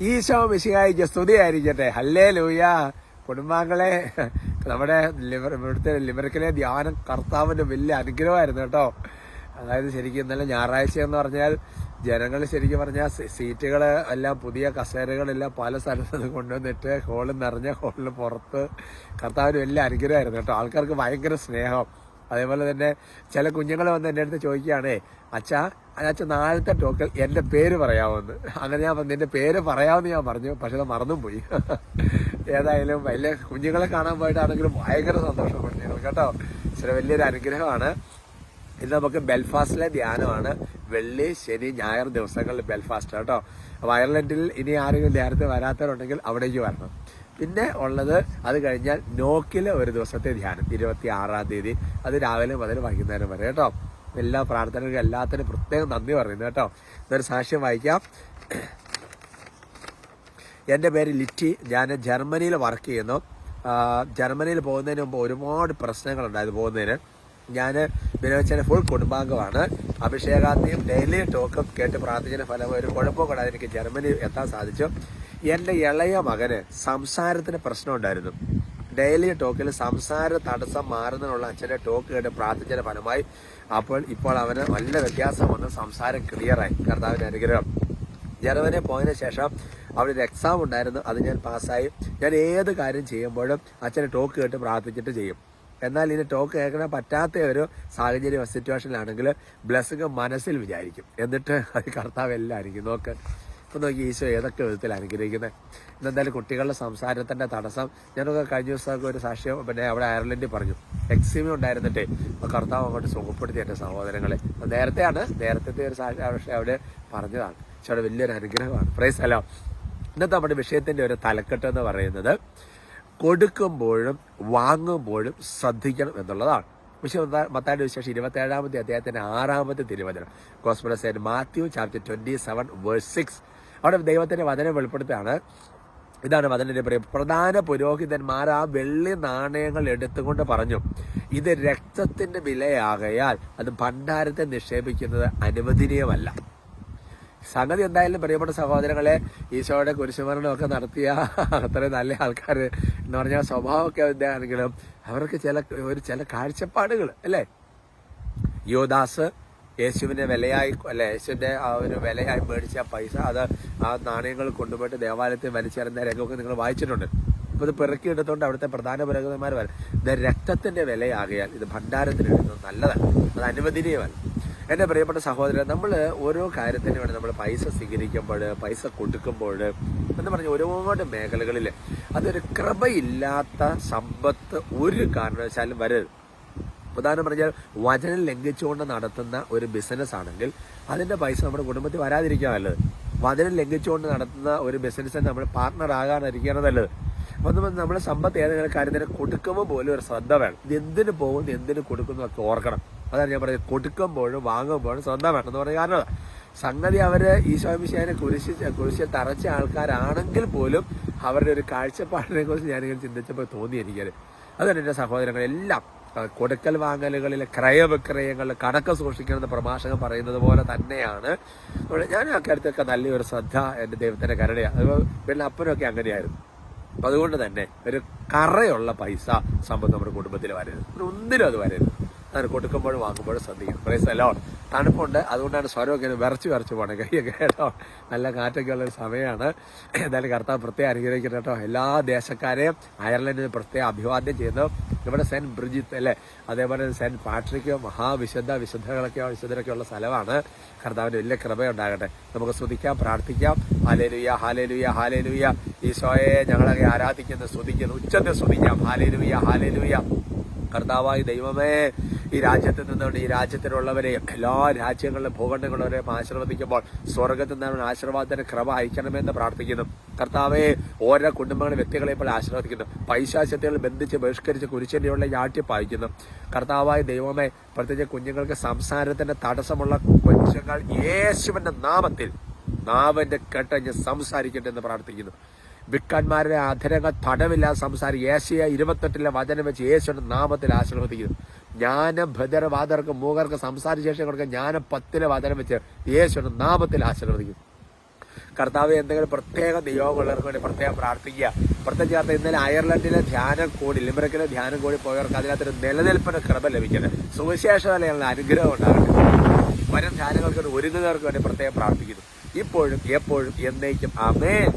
ഈശോ മിശിഹായിക്ക് സ്തുതിയായിരിക്കട്ടെ. ഹല്ലേ ലൂയ കുടുംബാംഗങ്ങളെ നമ്മുടെ ലിവർ ഇവിടുത്തെ ലിബർക്കിലെ ധ്യാനം കർത്താവിന്റെ വലിയ അനുഗ്രഹമായിരുന്നു കേട്ടോ. അതായത് ശരിക്കും ഇന്നലെ ഞായറാഴ്ച എന്ന് പറഞ്ഞാൽ ജനങ്ങൾ ശരിക്കും പറഞ്ഞാൽ സീറ്റുകൾ എല്ലാം പുതിയ കസേരകളെല്ലാം പല സ്ഥലത്ത് നിന്ന് കൊണ്ടുവന്നിട്ട് ഹോളിൽ നിറഞ്ഞ ഹോളിൽ പുറത്ത് കർത്താവിന് വലിയ അനുഗ്രഹമായിരുന്നു കേട്ടോ. ആൾക്കാർക്ക് ഭയങ്കര സ്നേഹം. അതേപോലെ തന്നെ ചില കുഞ്ഞുങ്ങൾ വന്ന് എന്റെ അടുത്ത് ചോദിക്കുകയാണേ അച്ഛാ അച്ഛൻ നാളത്തെ ടോക്കൽ എന്റെ പേര് പറയാമെന്ന്. അങ്ങനെ ഞാൻ പറഞ്ഞു, എന്റെ പേര് പറയാമെന്ന് ഞാൻ പറഞ്ഞു പക്ഷെ അത് മറന്നും പോയി. ഏതായാലും വലിയ കുഞ്ഞുങ്ങളെ കാണാൻ പോയിട്ടാണെങ്കിലും ഭയങ്കര സന്തോഷപ്പെട്ടു ഞങ്ങൾ കേട്ടോ. ചില വലിയൊരു അനുഗ്രഹമാണ്. ഇത് നമുക്ക് ബെൽഫാസ്റ്റിലെ ധ്യാനമാണ്. വെള്ളി ശനി ഞായർ ദിവസങ്ങളിൽ ബെൽഫാസ്റ്റ് കേട്ടോ. അയർലൻഡിൽ ഇനി ആരെങ്കിലും ധ്യാനത്തിൽ വരാത്തവരുണ്ടെങ്കിൽ അവിടേക്ക് വരണം. പിന്നെ ഉള്ളത് അത് കഴിഞ്ഞാൽ നോക്കിലെ ഒരു ദിവസത്തെ ധ്യാനം ഇരുപത്തി ആറാം തീയതി. അത് രാവിലെ മുതൽ വൈകുന്നേരം വരെ കേട്ടോ. എല്ലാ പ്രാർത്ഥനകൾക്കും എല്ലാത്തിനും പ്രത്യേകം നന്ദി പറയുന്നു കേട്ടോ. ഇതൊരു സാക്ഷ്യം വായിക്കാം. എന്റെ പേര് ലിറ്റി. ഞാൻ ജർമ്മനിയിൽ വർക്ക് ചെയ്യുന്നു. ജർമ്മനിയിൽ പോകുന്നതിന് മുമ്പ് ഒരുപാട് പ്രശ്നങ്ങളുണ്ടായത് പോകുന്നതിന്. ഞാൻ വിനോദച്ചന്റെ ഫുൾ കുടുംബാംഗമാണ്. അഭിഷേകാന്തിയും ഡെയിലി ടോക്കും കേട്ട് പ്രാർത്ഥിച്ചതിന് ഫലം ഒരു കുഴപ്പം കൂടാതെ എനിക്ക് ജർമ്മനി എത്താൻ സാധിച്ചു. എന്റെ ഇളയ മകന് സംസാരത്തിന് പ്രശ്നമുണ്ടായിരുന്നു ഡെയിലി ടോക്കിൽ സംസാര തടസ്സം മാറുന്നതിനുള്ള അച്ഛന്റെ ടോക്ക് കേട്ട് പ്രാർത്ഥിച്ചതിന് ഫലമായി അപ്പോൾ ഇപ്പോൾ അവന് നല്ല വ്യത്യാസം വന്ന് സംസാരം ക്ലിയറായി. കർത്താവിന്റെ അനുഗ്രഹം. ജർമ്മനി പോയതിനു ശേഷം അവിടെ ഒരു എക്സാം ഉണ്ടായിരുന്നു. അത് ഞാൻ പാസ്സായി. ഞാൻ ഏത് കാര്യം ചെയ്യുമ്പോഴും അച്ഛനെ ടോക്ക് കേട്ട് പ്രാർത്ഥിച്ചിട്ട് ചെയ്യും. എന്നാൽ ഇനി ടോക്ക് കേൾക്കാൻ പറ്റാത്ത ഒരു സാഹചര്യം സിറ്റുവേഷനിലാണെങ്കിൽ ബ്ലെസ്സിങ് മനസ്സിൽ വിചാരിക്കും. എന്നിട്ട് അത് കർത്താവ് എല്ലാം ആയിരിക്കും നോക്ക്. ഇപ്പം നോക്കി ഈശോ ഏതൊക്കെ വിധത്തിൽ അനുഗ്രഹിക്കുന്നത്? ഇന്നെന്തായാലും കുട്ടികളുടെ സംസാരത്തിന്റെ തടസ്സം. ഞാനൊക്കെ കഴിഞ്ഞ ദിവസമൊക്കെ ഒരു സാക്ഷ്യം പിന്നെ അവിടെ അയർലൻഡിൽ പറഞ്ഞു. എക്സിമി ഉണ്ടായിരുന്നിട്ട് കർത്താവ് അങ്ങോട്ട് സുഖപ്പെടുത്തി എന്റെ സഹോദരങ്ങളെ. നേരത്തെയാണ് നേരത്തെ ഒരു സാക്ഷ്യം പക്ഷേ അവിടെ പറഞ്ഞതാണ്. പക്ഷെ അവിടെ വലിയൊരു അനുഗ്രഹമാണ്. പ്രൈസ് ഹലോ ഇന്നത്തെ നമ്മുടെ വിഷയത്തിന്റെ ഒരു തലക്കെട്ട് എന്ന് പറയുന്നത് കൊടുക്കുമ്പോഴും വാങ്ങുമ്പോഴും ശ്രദ്ധിക്കണം എന്നുള്ളതാണ്. വിശുദ്ധ മത്താന്റെ വിശേഷം ഇരുപത്തി ഏഴാമത്തെ അദ്ദേഹത്തിന്റെ ആറാമത്തെ തിരുവചനം. Saint Matthew chapter twenty seven verse six അവിടെ ദൈവത്തിന്റെ വചനം വെളിപ്പെടുത്തുകയാണ്. ഇതാണ് വചനത്തിന്റെ പറയും പ്രധാന പുരോഹിതന്മാർ ആ വെള്ളി നാണയങ്ങൾ എടുത്തുകൊണ്ട് പറഞ്ഞു ഇത് രക്തത്തിന്റെ വിലയാകയാൽ അത് ഭണ്ഡാരത്തെ നിക്ഷേപിക്കുന്നത് അനുവദനീയമല്ല. സംഗതി എന്തായാലും പ്രിയപ്പെട്ട സഹോദരങ്ങളെ ഈശോയുടെ കുരിശുമരണമൊക്കെ നടത്തിയ അത്രയും നല്ല ആൾക്കാർ എന്ന് പറഞ്ഞാൽ സ്വഭാവമൊക്കെ ആണെങ്കിലും അവർക്ക് ചില ഒരു ചില കാഴ്ചപ്പാടുകൾ അല്ലേ? യോദാസ് യേശുവിനെ വിലയായി അല്ലെ യേശുവിന്റെ ആ ഒരു വിലയായി മേടിച്ച പൈസ അത് ആ നാണയങ്ങൾ കൊണ്ടുപോയിട്ട് ദേവാലയത്തിൽ വലിച്ചേരുന്ന രംഗമൊക്കെ നിങ്ങൾ വായിച്ചിട്ടുണ്ട്. അപ്പോൾ ഇത് പിറക്കിയെടുത്തുകൊണ്ട് അവിടുത്തെ പ്രധാന പുരോഗതിമാർ വരെ ഇത് രക്തത്തിന്റെ വിലയാകിയാൽ ഇത് ഭണ്ഡാരത്തിന് ഇടുന്നത് നല്ലതാണ് അത് അനുവദനീയമല്ല. എന്റെ പ്രിയപ്പെട്ട സഹോദരൻ നമ്മൾ ഓരോ കാര്യത്തിന് വേണ്ടി നമ്മൾ പൈസ സ്വീകരിക്കുമ്പോൾ പൈസ കൊടുക്കുമ്പോൾ എന്ന് പറഞ്ഞ ഒരുപാട് മേഖലകളിൽ അതൊരു കൃപയില്ലാത്ത സമ്പത്ത് ഒരു കാരണവശാലും വരരുത്. ഉദാഹരണം പറഞ്ഞാൽ വചനം ലംഘിച്ചുകൊണ്ട് നടത്തുന്ന ഒരു ബിസിനസ് ആണെങ്കിൽ അതിന്റെ പൈസ നമ്മുടെ കുടുംബത്തിൽ വരാതിരിക്കുക നല്ലത് വചനം ലംഘിച്ചുകൊണ്ട് നടത്തുന്ന ഒരു ബിസിനസ് നമ്മൾ പാർട്ണർ ആകാതിരിക്കുകയാണ് നല്ലത് അപ്പം നമ്മൾ നമ്മുടെ സമ്പത്ത് ഏതെങ്കിലും കാര്യത്തിന് കൊടുക്കുമ്പോൾ പോലും ഒരു ശ്രദ്ധ വേണം. എന്തിനു പോകുന്നു എന്തിന് കൊടുക്കുന്നു ഒക്കെ ഓർക്കണം. അതാണ് ഞാൻ പറയുന്നത് കൊടുക്കുമ്പോഴും വാങ്ങുമ്പോഴും ശ്രദ്ധ വേണം എന്ന് പറഞ്ഞ കാരണം. സംഗതി അവർ ഈശോമിശാനെ കുരിശി കുരിശിൽ തറച്ച ആൾക്കാരാണെങ്കിൽ പോലും അവരുടെ ഒരു കാഴ്ചപ്പാടിനെ കുറിച്ച് ഞാനിങ്ങനെ ചിന്തിച്ചപ്പോൾ തോന്നി എനിക്കത് അതാണ് എന്റെ സഹോദരങ്ങളെല്ലാം കൊടുക്കൽ വാങ്ങലുകളിലെ ക്രയവിക്രയങ്ങളിൽ കണക്ക് സൂക്ഷിക്കണമെന്ന് പ്രഭാഷകൻ പറയുന്നത് പോലെ തന്നെയാണ്. ഞാൻ ആ കാര്യത്തിലൊക്കെ നല്ലൊരു ശ്രദ്ധ എന്റെ ദൈവത്തിന്റെ കരടയാണ് പിന്നെ അപ്പനൊക്കെ അങ്ങനെയായിരുന്നു. അപ്പൊ അതുകൊണ്ട് തന്നെ ഒരു കറയുള്ള പൈസ സമ്പത്ത് നമ്മുടെ കുടുംബത്തിൽ വരരുത്. ഒന്നിനും അത് വരരുത്. അങ്ങനെ കൊടുക്കുമ്പോഴും വാങ്ങുമ്പോഴും ശ്രദ്ധിക്കണം. പ്രൈസ് അല്ലോ തണുപ്പുണ്ട്. അതുകൊണ്ടാണ് സ്വരമൊക്കെ വിറച്ച് വിറച്ച് പോകണം കൈയൊക്കെ കേട്ടോ. നല്ല കാറ്റൊക്കെ ഉള്ള ഒരു സമയമാണ്. എന്തായാലും കർത്താവ് പ്രത്യേകം അനുഗ്രഹിക്കണം കേട്ടോ. എല്ലാ ദേശക്കാരെയും അയർലൻഡിന് പ്രത്യേകം അഭിവാദ്യം ചെയ്യുന്നു. ഇവിടെ സെന്റ് ബ്രിജിത്ത് അല്ലേ? അതേപോലെ സെന്റ് പാട്രിക്കോ മഹാവിശുദ്ധ വിശുദ്ധകളൊക്കെ വിശുദ്ധരൊക്കെ ഉള്ള സ്ഥലമാണ്. കർത്താവിന്റെ വലിയ കൃപയുണ്ടാകട്ടെ. നമുക്ക് സ്തുതിക്കാം പ്രാർത്ഥിക്കാം. ഹാലേലുയ ഹാലേലുയ ഹാലേലുയ ഈശോയെ ഞങ്ങളെ ആരാധിക്കുന്നു സ്തുതിക്കുന്നു. ഉച്ചത്തെ സ്തുതിക്കാം. ഹാലേലുയ ഹാലേലുയ കർത്താവായ ദൈവമേ ഈ രാജ്യത്ത് നിന്നുകൊണ്ട് ഈ രാജ്യത്തിലുള്ളവരെ എല്ലാ രാജ്യങ്ങളിലും ഭൂഖണ്ഡങ്ങളുള്ളവരെയും ആശീർവദിക്കുമ്പോൾ സ്വർഗത്തിൽ നിന്ന് ആശീർവാദത്തിന് ക്രമ അയക്കണമെന്ന് പ്രാർത്ഥിക്കുന്നു. കർത്താവെ ഓരോ കുടുംബങ്ങളും വ്യക്തികളെ ഇപ്പോൾ ആശീർവദിക്കുന്നു. പൈശാചത്യങ്ങൾ ബന്ധിച്ച് ബഹിഷ്കരിച്ച് കുരിശിനെയുള്ള ഞാട്ടി പായിക്കുന്നു. കർത്താവായ ദൈവമേ പ്രത്യേകിച്ച് കുഞ്ഞുങ്ങൾക്ക് സംസാരത്തിന്റെ തടസ്സമുള്ള കൊച്ചുങ്ങൾ യേശുവിന്റെ നാമത്തിൽ നാവന്റെ കെട്ടഞ്ഞ് സംസാരിക്കട്ടെ എന്ന് പ്രാർത്ഥിക്കുന്നു. വിക്കാന്മാരുടെ അധരങ്ങൾ തടവില്ലാതെ സംസാരി ഏഷ്യ ഇരുപത്തെട്ടിലെ വചനം വെച്ച് യേശുവിന്റെ നാമത്തിൽ ആശീർവദിക്കുന്നു. ജ്ഞാനം ഭദ്രവാദർക്ക് മൂകർക്ക് സംസാര ശേഷം കൊടുക്കുക ജ്ഞാനം പത്തിലെ വചനം വെച്ച് യേശുവിന്റെ നാമത്തിൽ ആശീർവദിക്കുന്നു. കർത്താവ് എന്തെങ്കിലും പ്രത്യേക നിയോഗമുള്ളവർക്ക് വേണ്ടി പ്രത്യേകം പ്രാർത്ഥിക്കുക. പ്രത്യേകിച്ച് ഇന്നലെ അയർലൻഡിലെ ധ്യാനം കൂടി ലിമറക്കിലെ ധ്യാനം കൂടി പോയവർക്ക് അതിനകത്തൊരു നിലനിൽപ്പിന് കൃപ ലഭിക്കുന്നത് സുവിശേഷതയുള്ള അനുഗ്രഹം ഉണ്ടാകട്ടെ. വരും ധ്യാനങ്ങൾക്ക് ഒരുങ്ങുന്നവർക്ക് വേണ്ടി പ്രത്യേകം പ്രാർത്ഥിക്കുന്നു. ഇപ്പോഴും എപ്പോഴും എന്നേക്കും. അമേൻ